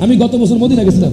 আমি গত বছর মদিনা গেছিলাম।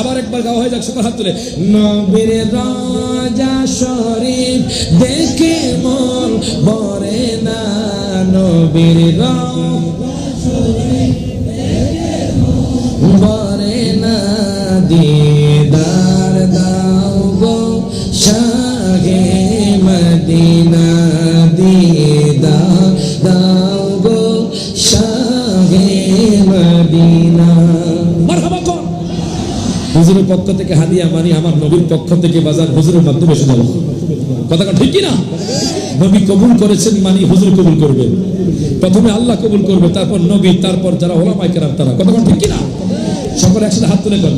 আবার একবার গাওয়া হয়ে যাক সবার হাত তুলে নবীর রওজা শরীফ দেখে মন ভরে না। না দিদার পক্ষ থেকে হাদিয়া মানি, আমার নবীর পক্ষ থেকে বাজার হুজুরের মাধ্যমে শুনাবো কথা ঠিক কিনা নবী কবুল করেছেন মানি, হুজুর কবুল করবেন প্রথমে আল্লাহ কবুল করবে, তারপর নবী, তারপর যারা ওলামায় কেরাম, তারা। কথা ঠিক কিনা সকলে একসাথে হাত তুলে কর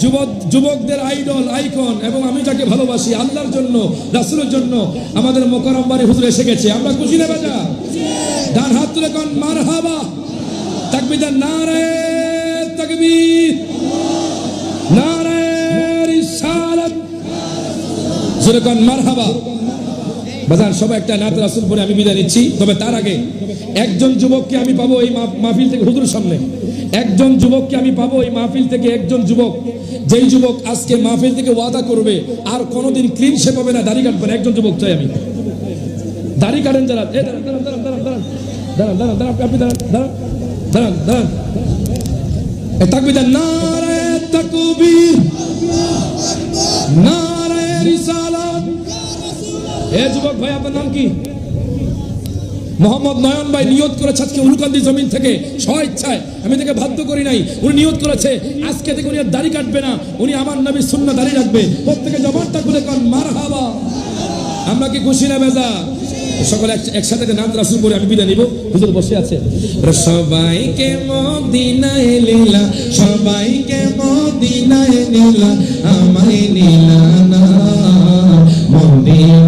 যুবক, যুবকদের আইডল, আইকন, এবং আমি যাকে ভালোবাসি, আল্লাহর জন্য, রাসুলের জন্য আমাদের মোকারম বাড়ি হুজুর এসে গেছে। আমরা খুশি না বাজা? ডান হাত তুলে কন, মারহাবা। তাকবিদার নারে তাকবীর। নারে জোরে কন বাজার সবাই একটা আমি বিদায় নিচ্ছি। তবে তার আগে একজন যুবককে আমি পাবো এই মাহফিল থেকে হুজুর সামনে। একজন যুবককে আমি পাবো এই মাহফিল থেকে একজন যুবক। যেই যুবক আজকে মাহফিল থেকে ওয়াদা করবে, আর কোনোদিন ক্লিন শেপ হবে না, দাড়ি কাটবে না। একজন যুবক চাই আমি। দাড়ি কাটেন যারা। দাঁড়ান দাঁড়ান দাঁড়ান দাঁড়ান দাঁড়ান। দাঁড়ান আপনি দাঁড়ান দাঁড়ান দাঁড়ান দাঁড়ান। এ, যুবক ভাই, আপনার নাম কি? মোহাম্মদ নয়ন ভাই নিয়ত করেছে আজকে উলকান্দি জমিন থেকে স্ব ইচ্ছায় আমি তাকে বাধ্য করি নাই। উনি নিয়ত করেছে। আজকে থেকে উনি আর দাড়ি কাটবে না। উনি আমার নবী শূন্য দাড়ি রাখবে। প্রত্যেকে জবানটা খুলে কন মার হাবা আমরা কি খুশি না বেজা? সকলে এক- একসাথে নাম রাসুল করে আমি বিদায় নিব। হুজুর বসে আছে। সবাইকে মদিনায় লীলা, সবাইকে মদিনায় নীলা আমায় নীলা না। মদিনা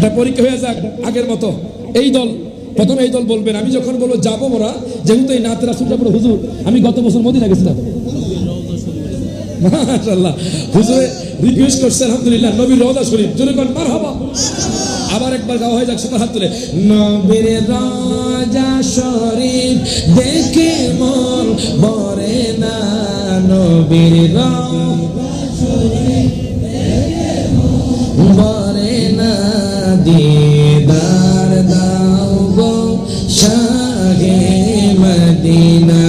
এটা পরীক্ষা হয়ে যাক আগের মতো। এই দল, প্রথমে এই দল বলবেন। আমি যখন বলব, যাব মোরা, যেহেতু এই নাত রাসুল যাব হুজুর, আমি গত বছর মদিনা গেছিলাম। করছে শরীফ। কর মারহাবা। আবার একবার গাওয়া হয়ে যাক, সবার হাত তুলে। নবীর রাজা শরীফ দেখে মন ভরে না, নবীর রাজা ভরে দিদার দাও গো শাহে মদিনা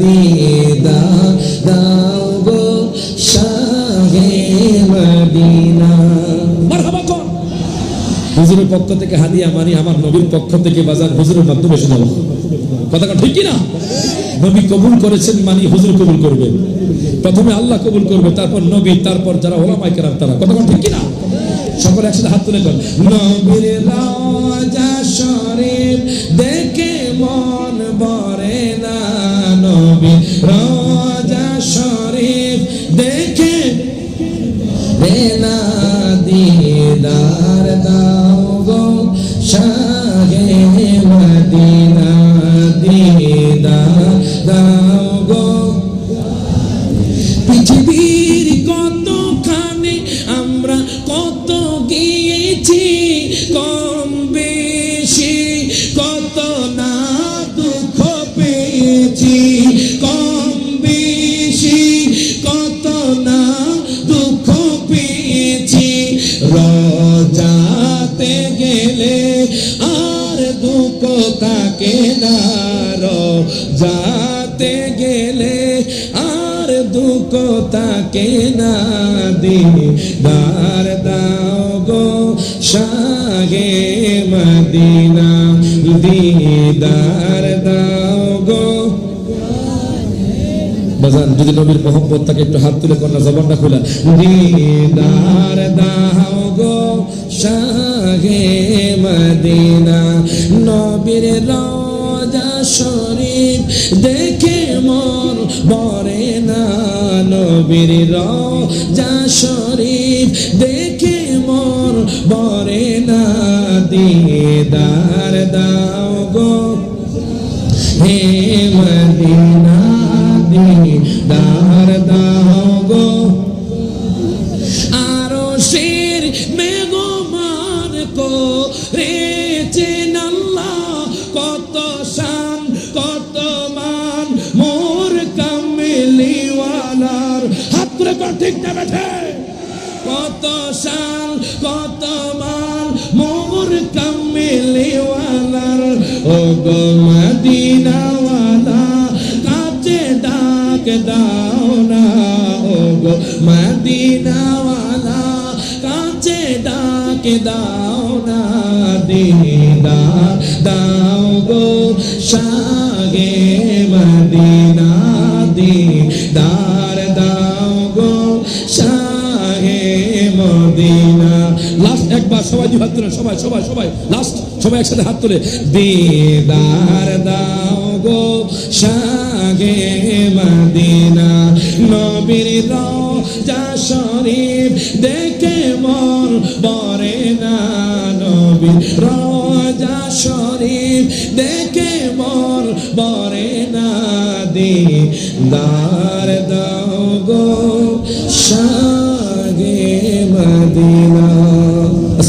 দিদার দাও গো শাহে মদিনা হুজুরের পক্ষ থেকে হাদিয়া মানি, আমার নবীর পক্ষ থেকে বাজার হুজুরের মাধ্যমে শোনাবো কথা ঠিক কি না? নবী কবুল করেছেন মানি হুজুর কবুল করবে। প্রথমে আল্লাহ কবুল করবে, তারপর নবী, তারপর যারা ওলামাই কেরাম তারা। কথা ঠিক না? সকলে একসাথে হাত তুলে কর। নবীর রাজা শরীর দেখে গেলে আর দুঃখ তাকে না যাতে গেলে আর দুঃখ তাকে না দিদার দাও গো সাগে মদিনা। দিদার দাও গো। বাজান, যদি নবীর মোহাম্মদ তাকে একটু হাত তুলে কন্যা, জবানটা খোলা। দিদার দাও গো শাহ মদিনা। নবীর রাজা শরীফ দেখে মন বরে না। নবীর রাজা শরীফ দেখে মন বরে না। দিদার দাও হাত তুলে কর, ঠিক না বেঠে? কত সাল, কত মাল মোর কামিলিওয়ালার ও গো মদিনাওয়ালা কাছে ডাক দাও না ও গো মদিনাওয়ালা কাছে ডাক দাও না দিদা দাও গো শাগে মদিনা দিদার একবার সবাই দুই হাত তুলে, সবাই সবাই সবাই লাস্ট সবাই একসাথে হাত তুলে। দিদার দাও গো শাহে মদিনা, নবীর রোজা শরীফ দেখে মন বরে না। নবীর রোজা শরীফ দেখে মন বরে না। দিদার দাও গো শাহে